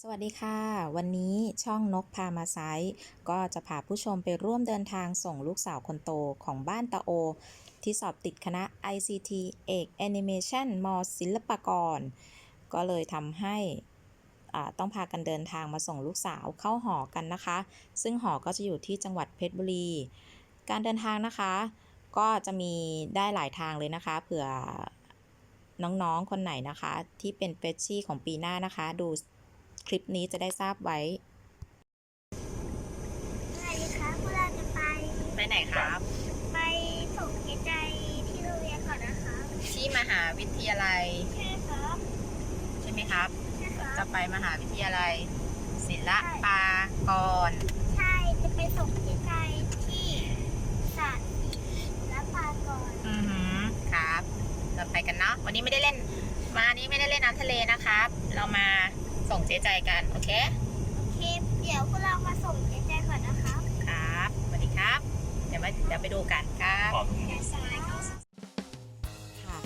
สวัสดีค่ะ วันนี้ช่องนกพามาไซต์ก็จะพาผู้ชมไปร่วมเดินทางส่งลูกสาวคนโตของบ้านตาโอ ที่สอบติดคณะ ICT เอก Animation มศิลปากร ก็เลยทำให้อ่าต้องพากันเดินทางมาส่งลูกสาวเข้าหอกันนะคะ ซึ่งหอก็จะอยู่ที่จังหวัดเพชรบุรี การเดินทางนะคะ ก็จะมีได้หลายทางเลยนะคะ เผื่อน้องๆคนไหนนะคะ ที่เป็นเฟชชี่ของปีหน้านะคะ ดู คลิปนี้จะได้ทราบไว้สวัสดีครับพวกเราจะไป ไปไหนครับ ไปส่งเกใจที่โรงเรียนก่อนนะครับที่มหาวิทยาลัย ใช่ครับใช่ไหมครับ ใช่ครัจะบไปมหาวิทยาลัยศิลปากร ใช่จะไปส่งเกใจที่ศาสตร์ศิลปากรอือหือครับ เราไปกันเนาะ วันนี้ไม่ได้เล่น มานี้ไม่ได้เล่นน้ำทะเลนะครับ เรามา ส่งเจ๊ใจกัน โอเค โอเค เดี๋ยวพวกเรามาส่งเกใจก่อนนะครับครับสวัสดีครับ เดี๋ยวมาเดี๋ยวไปดูกันครับขอบค่ะ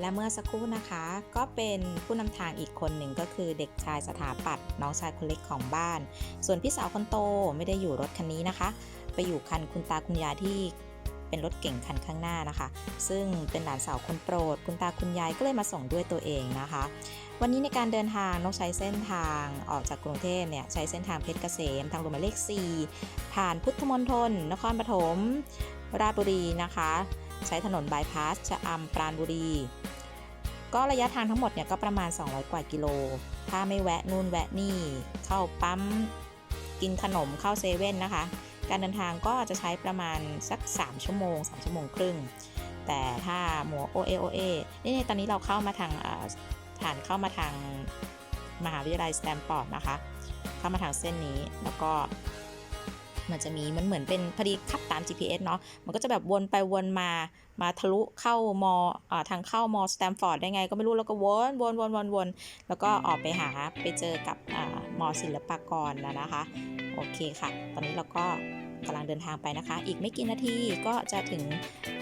และเมื่อสักครู่นะคะ ก็เป็นผู้นำทางอีกคนหนึ่งก็คือเด็กชายสถาปัตย์น้องชายคนเล็กของบ้าน ส่วนพี่สาวคนโตไม่ได้อยู่รถคันนี้นะคะ ไปอยู่คันคุณตาคุณยายที่ เป็นรถเก่งคันข้างหน้านะคะ ซึ่งเป็นหลานสาวคนโปรด คุณตาคุณยายก็เลยมาส่งด้วยตัวเองนะคะ วันนี้ในการเดินทางต้องใช้เส้นทางออกจากกรุงเทพเนี่ยใช้เส้นทางเพชรเกษม ทางหลวงหมายเลข 4 ผ่านพุทธมณฑลนครปฐมราชบุรีนะคะ ใช้ถนนบายพาสชะอำปราณบุรี ก็ระยะทางทั้งหมดเนี่ยก็ประมาณ 200 กว่ากิโล ถ้าไม่แวะนู่นแวะนี่ เข้าปั๊มกินขนมเข้าเซเว่นนะคะ การเดินทางก็จะใช้ประมาณสัก 3 ชั่วโมง 3 ชั่วโมงครึ่ง แต่ถ้าหมัวโอเอโอเอนี่ตอนนี้เราเข้ามาทางเอ่อผ่านเข้ามาทางมหาวิทยาลัยสแตมฟอร์ดนะคะ เข้ามาทางเส้นนี้แล้วก็มันจะมีมันเหมือนเป็นพอดีขับตาม GPS เนาะ มันก็จะแบบวนไปวนมา มาทะลุเข้ามออทางเข้ามอสแตมฟอร์ดได้ไง ก็ไม่รู้ แล้วก็วนวนวนวนวน แล้วก็ออกไปหาไปเจอกับอมอศิลปากรนะนะคะ โอเคค่ะ ตอนนี้เราก็กำลังเดินทางไปนะคะ อีกไม่กี่นาทีก็จะถึง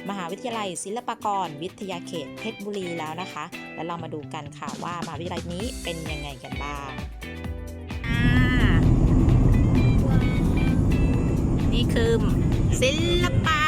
มหาวิทยาลัยศิลปากร วิทยาเขตเพชรบุรีแล้วนะคะ แล้วเรามาดูกันค่ะว่ามหาวิทยาลัยนี้เป็นยังไงกันบ้างนี่คือศิลปะ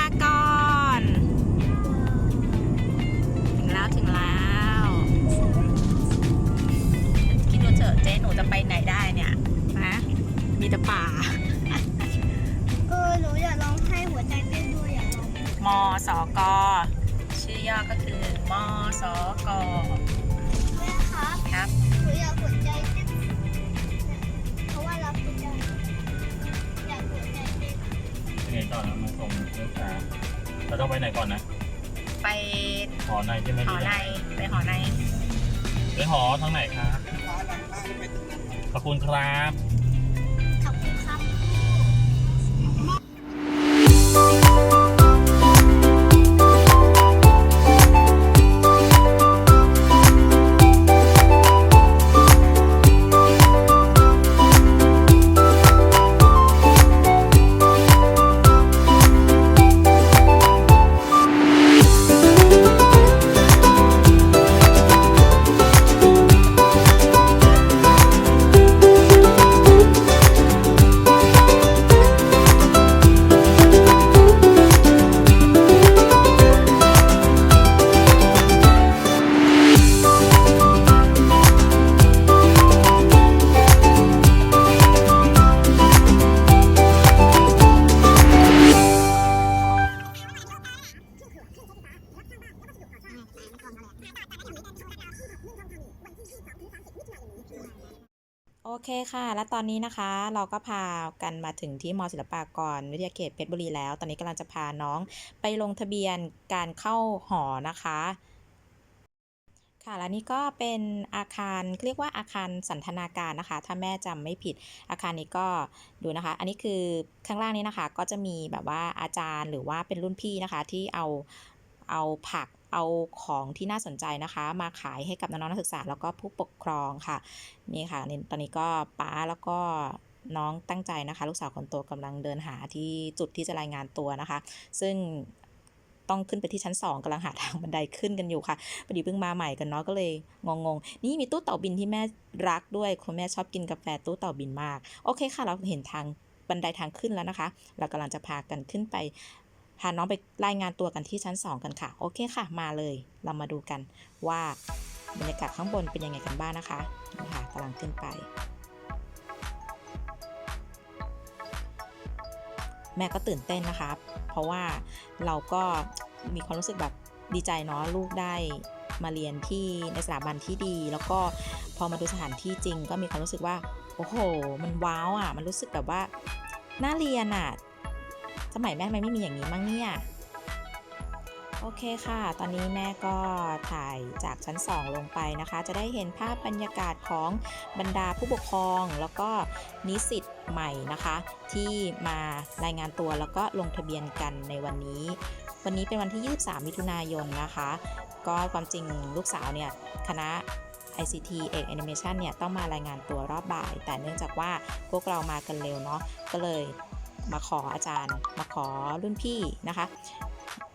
หอทางไหนครับขอบคุณครับ โอเคค่ะ และตอนนี้นะคะเราก็พากันมาถึงที่มศิลปากรวิทยาเขตเพชรบุรีแล้ว ตอนนี้กำลังจะพาน้องไปลงทะเบียนการเข้าหอนะคะ ค่ะและนี่ก็เป็นอาคารเรียกว่าอาคารสันทนาการนะคะ ถ้าแม่จำไม่ผิดอาคารนี้ก็ดูนะคะ อันนี้คือข้างล่างนี้นะคะ ก็จะมีแบบว่าอาจารย์หรือว่าเป็นรุ่นพี่นะคะที่เอาเอาผัก เอาของที่น่าสนใจนะคะ มาขายให้กับน้องนักศึกษาแล้วก็ผู้ปกครองค่ะนี่ค่ะตอนนี้ก็ป้าแล้วก็น้องตั้งใจนะคะ ลูกสาวคนโตกำลังเดินหาที่จุดที่จะรายงานตัวนะคะ ซึ่งต้องขึ้นไปที่ชั้น 2กำลังหาทางบันไดขึ้นกันอยู่ค่ะพอดีเพิ่งมาใหม่กันเนาะก็เลยงงๆนี่มีตู้เต่าบินที่แม่รักด้วยคุณแม่ชอบกินกาแฟตู้เต่าบินมาก โอเคค่ะ เราเห็นทางบันไดทางขึ้นแล้วนะคะ เรากำลังจะพากันขึ้นไป พาน้องไปรายงานตัวกันที่ชั้น 2 กันค่ะ โอเคค่ะ มาเลย เรามาดูกันว่าบรรยากาศข้างบนเป็นยังไงกันบ้างนะคะนี่ค่ะกำลังขึ้นไป แม่ก็ตื่นเต้นนะคะเพราะว่าเราก็มีความรู้สึกแบบดีใจเนาะลูกได้มาเรียนที่ในสถาบันที่ดี แล้วก็พอมาดูสถานที่จริง ก็มีความรู้สึกว่า โอ้โห มันว้าวอะ มันรู้สึกแบบว่าน่าเรียนอะ สมัยแม่ไมไม่มีอย่างนี้มั่งเนี่ยโอเคค่ะ ตอนนี้แม่ก็ถ่ายจากชั้น 2 ลงไปนะคะ จะได้เห็นภาพบรรยากาศของบรรดาผู้ปกครอง แล้วก็นิสิตใหม่นะคะ ที่มารายงานตัวแล้วก็ลงทะเบียนกันในวันนี้ วันนี้เป็นวันที่ 23 มิถุนายนนะคะ ก็ความจริงลูกสาวเนี่ยคณะ ICT เอก Animation เนี่ยต้องมารายงานตัวรอบบ่าย แต่เนื่องจากว่าพวกเรามากันเร็วเนาะก็เลย มาขออาจารย์ มาขอรุ่นพี่นะคะ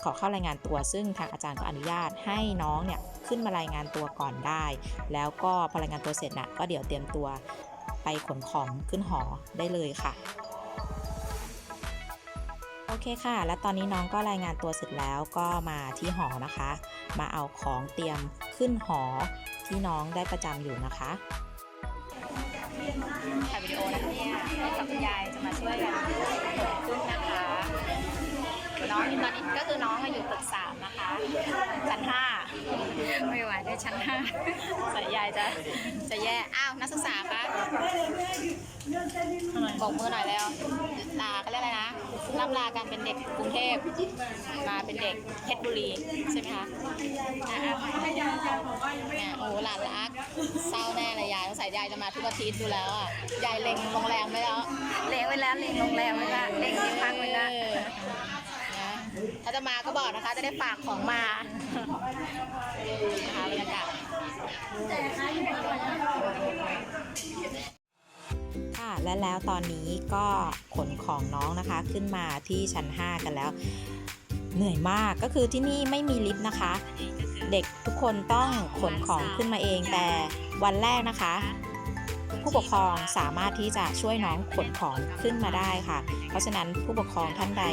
ขอเข้ารายงานตัว ซึ่งทางอาจารย์ก็อนุญาตให้น้องเนี่ยขึ้นมารายงานตัวก่อนได้ แล้วก็พอรายงานตัวเสร็จนะก็เดี๋ยวเตรียมตัวไปขนของขึ้นหอได้เลยค่ะโอเคค่ะ และตอนนี้น้องก็รายงานตัวเสร็จแล้วก็มาที่หอนะคะ มาเอาของเตรียมขึ้นหอที่น้องได้ประจำอยู่นะคะถ่ายวิดีโอนะคะเนี่ยกับคุณยายจะมาช่วยกัน ขึ้นนะคะน้องตอนนี้ก็คือน้องอยู่ตึกสามนะคะชั้นห้า ไม่ไหวได้ชั้นห้าสายยายจะจะแย่ อ้าวนักศึกษาคะบอกมือหน่อยแล้วลาเขาเรียกอะไรนะล่ำลากันเป็นเด็กกรุงเทพมาเป็นเด็กเพชรบุรีใช่ไหมคะอะอะเนี่ยโอ้หลานรักเศร้าแน่เลยยายสงสัยยายจะมาทุกอาทิตย์ดูแล้วอะยายเล็งโรงแรมไว้แล้วเลี้ยงไว้แล้วเลี้ยงโรงแรมไว้แล้วเลี้ยงที่พักไว้แล้วเออนะ ถ้าจะมาก็บอกนะคะ จะได้ฝากของมานะคะบรรยากาศค่ะและแล้วตอนนี้ก็ขนของน้องนะคะขึ้นมาที่ชั้น 5 กันแล้ว เหนื่อยมากก็คือที่นี่ไม่มีลิฟต์นะคะ เด็กทุกคนต้องขนของขึ้นมาเองแต่วันแรกนะคะ ผู้ปกครองสามารถที่จะช่วยน้องขนของขึ้นมาได้ค่ะ เพราะฉะนั้นผู้ปกครองท่านใด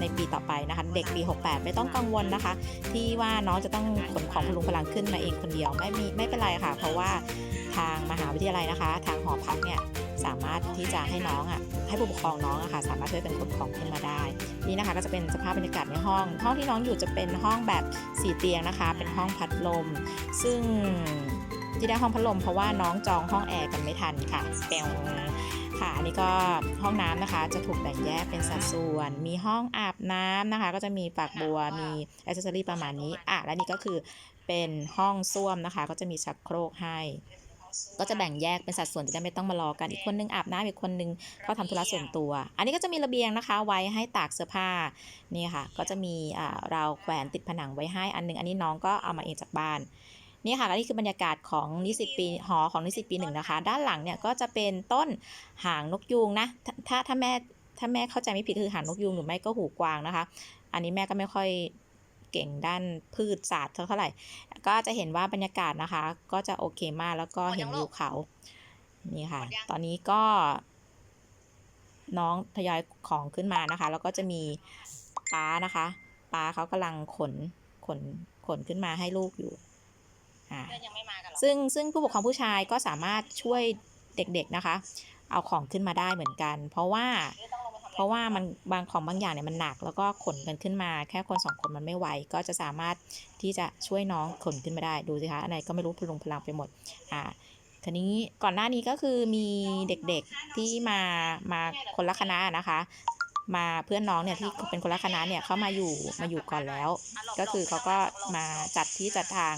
ในปีต่อไปนะคะ เด็กปี 68 ไม่ต้องกังวลนะคะ ที่ว่าน้องจะต้องขนของพลุงพลังขึ้นมาเองคนเดียวไม่มีไม่เป็นไรค่ะ เพราะว่าทางมหาวิทยาลัยนะคะ ทางหอพักเนี่ยสามารถที่จะให้น้องอะให้ผู้ปกครองน้องอะค่ะสามารถช่วยเป็นขนของขึ้นมาได้ นี่นะคะก็จะเป็นสภาพบรรยากาศในห้อง ห้องที่น้องอยู่จะเป็นห้องแบบสี่เตียงนะคะ เป็นห้องพัดลม ซึ่งที่ได้ห้องพัดลมเพราะว่าน้องจองห้องแอร์กันไม่ทันค่ะเปล ค่ะ อันนี้ก็ห้องน้ำนะคะ จะถูกแบ่งแยกเป็นสัดส่วน มีห้องอาบน้ำนะคะ ก็จะมีฝักบัว มีอ c เซสซอรี่ประมาณนี้ อะ และนี่ก็คือเป็นห้องส้วมนะคะ ก็จะมีชักโครกให้ ก็จะแบ่งแยกเป็นสัดส่วนจะได้ไม่ต้องมารอกัน อีกคนนึงอาบน้ำอีกคนนึงเขาทำธุระส่วนตัว อันนี้ก็จะมีระเบียงนะคะ ไว้ให้ตากเสื้อผ้า นี่ค่ะ ก็จะมีอ่าราวแขวนติดผนังไว้ให้ อันหนึง อันนี้น้องก็เอามาเองจากบ้าน นี่ค่ะและนี่คือบรรยากาศของนิสิตปีหอของนิสิตปีหนึ่งนะคะ ด้านหลังเนี่ยก็จะเป็นต้นหางนกยูงนะถ้าถ้าถ้าแม่ถ้าแม่เข้าใจไม่ผิดคือหางนกยูงหรือไม่ก็หูกวางนะคะ อันนี้แม่ก็ไม่ค่อยเก่งด้านพืชศาสตร์เท่าไหร่ ก็จะเห็นว่าบรรยากาศนะคะ ก็จะโอเคมากแล้วก็เห็นวิวเขา นี่ค่ะ ตอนนี้ก็ น้องทยอยของขึ้นมานะคะ แล้วก็จะมีป้านะคะป้าเขากำลังขนขนขนขึ้นมาให้ลูกอยู่ อ่ายังไม่มากันหรอซึ่งซึ่งผู้ปกครองผู้ชายก็สามารถช่วยเด็กๆนะคะ เอาของขึ้นมาได้เหมือนกัน เพราะว่าเพราะว่ามันบางของบางอย่างเนี่ยมันหนักแล้วก็ขนกันขึ้นมา แค่คนสองคนมันไม่ไหวก็จะสามารถที่จะช่วยน้องขนขึ้นมาได้ดูสิคะอันไหนก็ไม่รู้พลุงพลังไปหมดอ่าทีนี้ก่อนหน้านี้ก็คือมีเด็กๆที่มามาคนละคณะนะคะ มาเพื่อนน้องเนี่ยที่เป็นคนละคณะเนี่ยเขามาอยู่มาอยู่ก่อนแล้ว ก็คือเขาก็มาจัดที่จัดทาง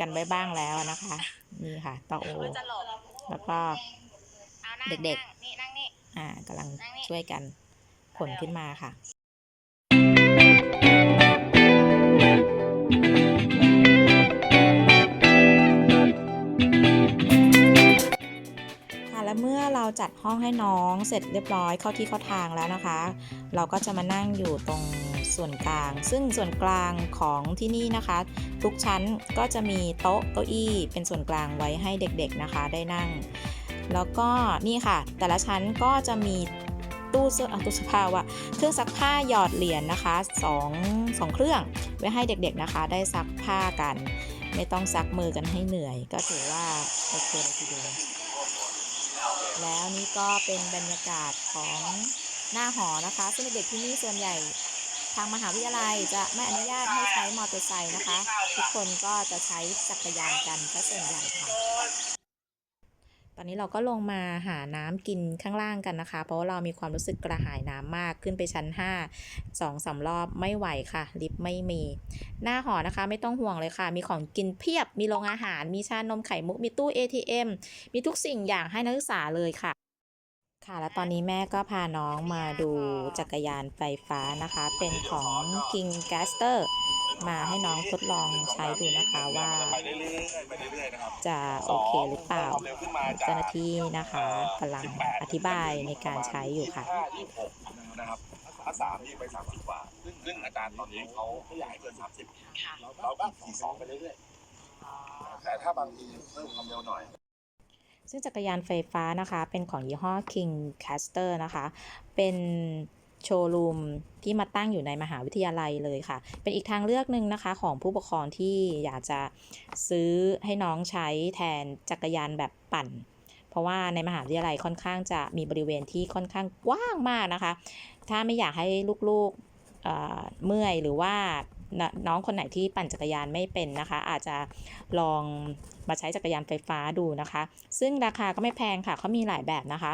กันไว้บ้างแล้วนะคะ นี่ค่ะตาโอจะหลบแล้วก็อานั่งเด็กนั่งนี่นั่งนี่อ่ากำลังช่วยกันขนขึ้นมาค่ะค่ะและเมื่อเราจัดห้องให้น้องเสร็จเรียบร้อยเข้าที่เข้าทางแล้วนะคะ เราก็จะมานั่งอยู่ตรง ส่วนกลาง ซึ่งส่วนกลางของที่นี่นะคะ ทุกชั้นก็จะมีโต๊ะเก้าอี้เป็นส่วนกลางไว้ให้เด็กๆนะคะได้นั่ง แล้วก็นี่ค่ะ แต่ละชั้นก็จะมีตู้เสื้ออตู้เสื้อผ้าว่าเครื่องซักผ้าหยอดเหรียญนะคะสองสองเครื่องไว้ให้เด็กๆนะคะ ได้ซักผ้ากัน ไม่ต้องซักมือกันให้เหนื่อย ก็ถือว่าโอเคเลยทีเดียวแล้วนี่ก็เป็นบรรยากาศของหน้าหอนะคะ ซึ่งเด็กที่นี่ส่วนใหญ่ ทางมหาวิทยาลัยจะไม่อนุญาตให้ใช้มอเตอร์ไซค์นะคะ ทุกคนก็จะใช้จักรยานกันก็ส่วนใหญ่ค่ะตอนนี้เราก็ลงมาหาน้ำกินข้างล่างกันนะคะ เพราะว่าเรามีความรู้สึกกระหายน้ำมากขึ้นไปชั้น 5 2 3รอบไม่ไหวค่ะ ลิฟต์ไม่มี หน้าหอนะคะไม่ต้องห่วงเลยค่ะ มีของกินเพียบมีโรงอาหาร มีชานมไข่มุกมีตู้ ATM มีทุกสิ่งอย่างให้นักศึกษาเลยค่ะ ค่ะแล้วตอนนี้แม่ก็พาน้องมาดูจักรยานไฟฟ้านะคะ เป็นของ King Gaster มาให้น้องทดลองใช้ดูนะคะว่าไปเรื่อยๆไปเรื่อยๆนะครับจะโอเคหรือเปล่าความเร็วขึ้นมาจากเจ้าหน้าที่นะคะกำลังอธิบายในการใช้อยู่ค่ะ25 26นะครับภาษาที่ไป30กว่าซึ่งซึ่งอาจารย์ตอนนี้เขาไม่อยากให้เกิน30เราก็42ไปเรื่อยๆแต่ถ้าบางทีเพิ่มความเร็วหน่อย ซึ่งจักรยานไฟฟ้านะคะเป็นของยี่ห้อ King Caster นะคะ เป็นโชว์รูมที่มาตั้งอยู่ในมหาวิทยาลัยเลยค่ะ เป็นอีกทางเลือกหนึ่งนะคะ ของผู้ปกครองที่อยากจะซื้อให้น้องใช้แทนจักรยานแบบปั่น เพราะว่าในมหาวิทยาลัยค่อนข้างจะมีบริเวณที่ค่อนข้างกว้างมากนะคะ ถ้าไม่อยากให้ลูกๆเอ่อเมื่อยหรือว่า น้องคนไหนที่ปั่นจักรยานไม่เป็นนะคะ อาจจะลองมาใช้จักรยานไฟฟ้าดูนะคะ ซึ่งราคาก็ไม่แพงค่ะเขามีหลายแบบนะคะ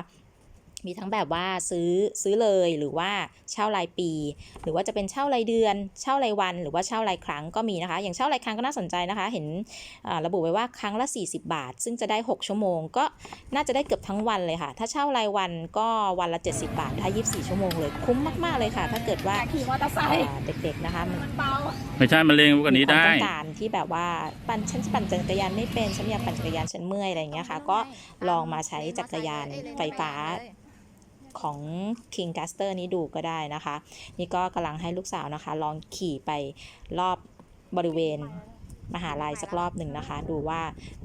มีทั้งแบบว่าซื้อซื้อเลยหรือว่าเช่ารายปี หรือว่าจะเป็นเช่ารายเดือน เช่ารายวัน หรือว่าเช่ารายครั้งก็มีนะคะ อย่างเช่ารายครั้งก็น่าสนใจนะคะ เห็นอ่าระบุไว้ว่าครั้งละ 40 บาท ซึ่งจะได้ 6 ชั่วโมง ก็น่าจะได้เกือบทั้งวันเลยค่ะ ถ้าเช่ารายวันก็วันละ 70 บาท ถ้า 24 ชั่วโมงเลยคุ้มมาก ๆ เลยค่ะ ถ้าเกิดว่าขี่มอเตอร์ไซค์อ่าเด็กๆนะคะมันเบาไม่ใช่มันเร็วกว่านี้ได้มีความต้องการที่แบบว่าปั่นฉันปั่นจักรยานไม่เป็นฉันอยากปั่นจักรยานฉันเมื่อยอะไรอย่างเงี้ยค่ะ ก็ลองมาใช้จักรยานไฟฟ้า ของ King Caster นี้ดูก็ได้นะคะ นี่ก็กำลังให้ลูกสาวนะคะ ลองขี่ไปรอบบริเวณมหาลัยสักรอบหนึ่งนะคะ ดูว่า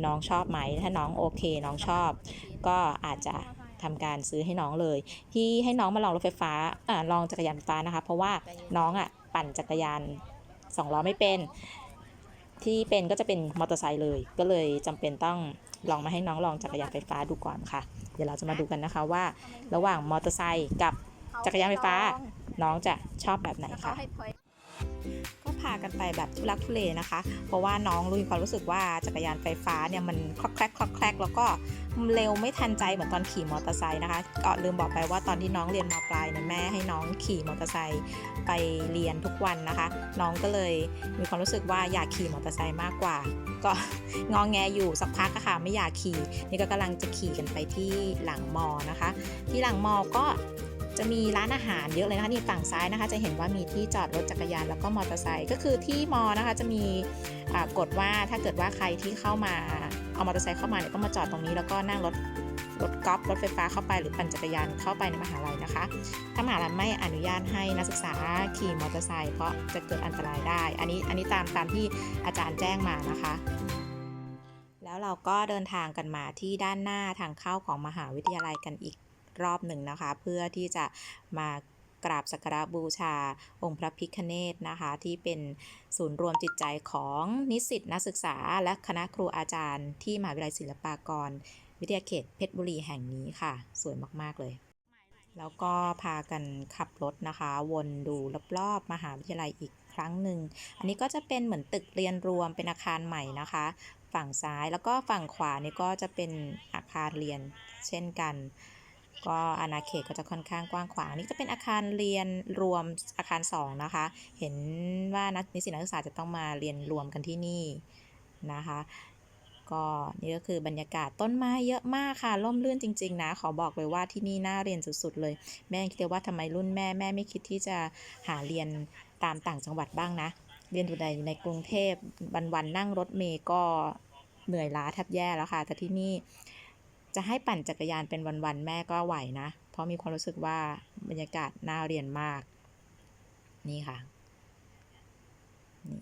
น้องชอบไหม ถ้าน้องโอเค น้องชอบ ก็อาจจะทำการซื้อให้น้องเลย ที่ให้น้องมาลองรถไฟฟ้าอ่าลองจักรยานไฟฟ้านะคะ เพราะว่าน้องอะปั่นจักรยานสองล้อไม่เป็น ที่เป็นก็จะเป็นมอเตอร์ไซค์เลย ก็เลยจำเป็นต้องลองมาให้น้องลองจักรยานไฟฟ้าดูก่อนค่ะ เดี๋ยวเราจะมาดูกันนะคะว่า ระหว่างมอเตอร์ไซค์กับจักรยานไฟฟ้า น้องจะชอบแบบไหนคะากันไปแบบทุลักทุเลนะคะ เพราะว่าน้องรู้ความรู้สึกว่าจักรยานไฟฟ้าเนี่ยมันคลอกแคลกคลอกแคลกแล้วก็เร็วไม่ทันใจเหมือนตอนขี่มอเตอร์ไซค์นะคะก็ลืมบอกไปว่าตอนที่น้องเรียนมปลายเนี่ยแม่ให้น้องขี่มอเตอร์ไซค์ไปเรียนทุกวันนะคะ น้องก็เลยมีความรู้สึกว่าอยากขี่มอเตอร์ไซค์มากกว่า ก็งองแงอยู่สักพักอะค่ะไม่อยากขี่นี่ก็กำลังจะขี่กันไปที่หลังมอนะคะ ที่หลังมอก็ จะมีร้านอาหารเยอะเลยนะคะนี่ฝั่งซ้ายนะคะ จะเห็นว่ามีที่จอดรถจักรยานแล้วก็มอเตอร์ไซค์ก็คือที่มอนะคะจะมีกฎว่าถ้าเกิดว่าใครที่เข้ามาเอามอเตอร์ไซค์เข้ามาเนี่ยต้องมาจอดตรงนี้แล้วก็นั่งรถรถกอล์ฟรถไฟฟ้าเข้าไปหรือปั่นจักรยานเข้าไปในมหาลัยนะคะ ถ้ามหาลัยไม่อนุญาตให้นักศึกษาขี่มอเตอร์ไซค์เพราะจะเกิดอันตรายได้ อันนี้อันนี้ตามตามที่อาจารย์แจ้งมานะคะ แล้วเราก็เดินทางกันมาที่ด้านหน้าทางเข้าของมหาวิทยาลัยกันอีก รอบหนึ่งนะคะ เพื่อที่จะมากราบสักการะบูชา องค์พระพิฆเนศนะคะ ที่เป็นศูนย์รวมจิตใจของนิสิตนักศึกษา และคณะครูอาจารย์ ที่มหาวิทยาลัยศิลปากร วิทยาเขตเพชรบุรีแห่งนี้ค่ะ สวยมาก ๆ เลยแล้วก็พากันขับรถนะคะ วนดูรอบๆมหาวิทยาลัยอีกครั้งหนึ่ง อันนี้ก็จะเป็นเหมือนตึกเรียนรวมเป็นอาคารใหม่นะคะ ฝั่งซ้ายแล้วก็ฝั่งขวานี่ก็จะเป็นอาคารเรียนเช่นกัน ก็อาณาเขตก็จะค่อนข้างกว้างขวางนี่จะเป็นอาคารเรียนรวมอาคารสองนะคะ เห็นว่านักนิสิตนักศึกษาจะต้องมาเรียนรวมกันที่นี่นะคะก็นี่ก็คือบรรยากาศต้นไม้เยอะมากค่ะร่มรื่นจริง ๆ นะ ขอบอกเลยว่าที่นี่น่าเรียนสุดๆเลย แม่คิดว่าทำไมรุ่นแม่แม่ไม่คิดที่จะหาเรียนตามต่างจังหวัดบ้างนะ เรียนอยู่ในในกรุงเทพวันๆนั่งรถเมย์ก็เหนื่อยล้าแทบแย่แล้วค่ะ แต่ที่นี่ จะให้ปั่นจักรยานเป็นวันๆแม่ก็ไหวนะ เพราะมีความรู้สึกว่าบรรยากาศน่าเรียนมาก นี่ค่ะนี่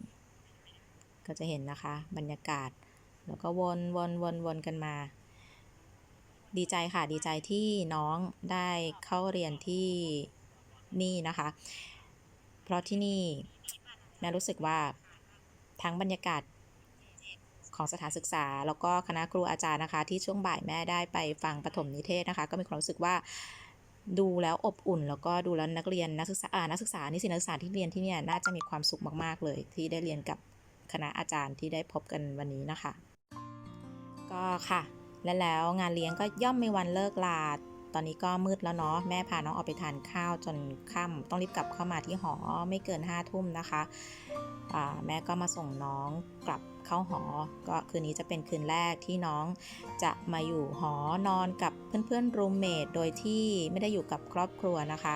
ก็จะเห็นนะคะ บรรยากาศ แล้วก็วนวนวนวนกันมา ดีใจค่ะดีใจที่น้องได้เข้าเรียนที่นี่นะคะ เพราะที่นี่แม่รู้สึกว่าทั้งบรรยากาศ ของสถานศึกษา แล้วก็คณะครูอาจารย์นะคะ ที่ช่วงบ่ายแม่ได้ไปฟังปฐมนิเทศนะคะ ก็มีความรู้สึกว่าดูแล้วอบอุ่น แล้วก็ดูแล้วนักเรียนนักศึกษาอ่านักศึกษานิสิตนักศึกษาที่เรียนที่นี่น่าจะมีความสุขมากๆเลย ที่ได้เรียนกับคณะอาจารย์ที่ได้พบกันวันนี้นะคะ ก็ค่ะ และแล้วงานเลี้ยงก็ย่อมไมีวันเลิกลาตอนนี้ก็มืดแล้วเนาะแม่พาน้องออกไปทานข้าวจนค่ำต้องรีบกลับเข้ามาที่หอไม่เกิน5้าทุ่มนะคะ แม่ก็มาส่งน้องกลับ เข้าหอ ก็คืนนี้จะเป็นคืนแรกที่น้องจะมาอยู่หอนอนกับเพื่อนๆรูมเมทโดยที่ไม่ได้อยู่กับครอบครัวนะคะ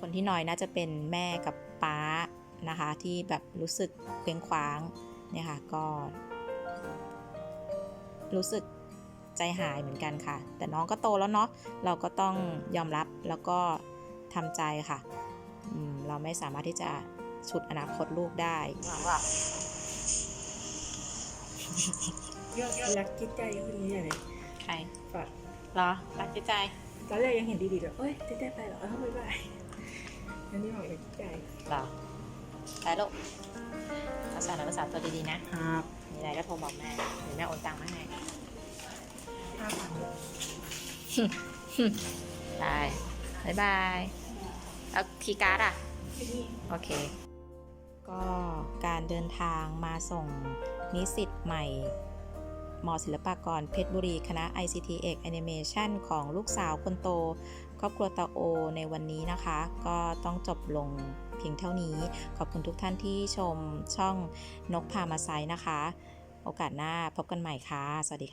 คนที่น้อยน่าจะเป็นแม่กับป๊านะคะ ที่แบบรู้สึกเคว้งคว้างเนี่ยค่ะก็ รู้สึกใจหายเหมือนกันค่ะ แต่น้องก็โตแล้วเนาะเราก็ต้องยอมรับแล้วก็ทำใจค่ะเราไม่สามารถที่จะชุดอนาคตลูกได้ ว่ารักจิตใจคนนี้อย่างไรใครฝากเหรอรักจิตใจตอนแรกยังเห็นดีๆเลยเอ้ยจิตใจไปเหรอเออไม่ไปอันนี้บอกรักจิตใจเหรอไปลูกภาษาภาษาตัวดีๆนะครับมีอะไรก็โทรบอกแม่หรือแม่โอนตังค์มาให้ห้าพันได้บ๊ายบายแล้วคีย์การ์ดอะ โอเค ก็การเดินทางมาส่ง นิสิตใหม่มศิลปากรเพชรบุรีคณะ ICT เอกแอนิเมชันของลูกสาวคนโต ครอบครัวตาโอในวันนี้นะคะ ก็ต้องจบลงเพียงเท่านี้ ขอบคุณทุกท่านที่ชมช่องนกพามาไซนะคะ โอกาสหน้าพบกันใหม่ค่ะ สวัสดีค่ะ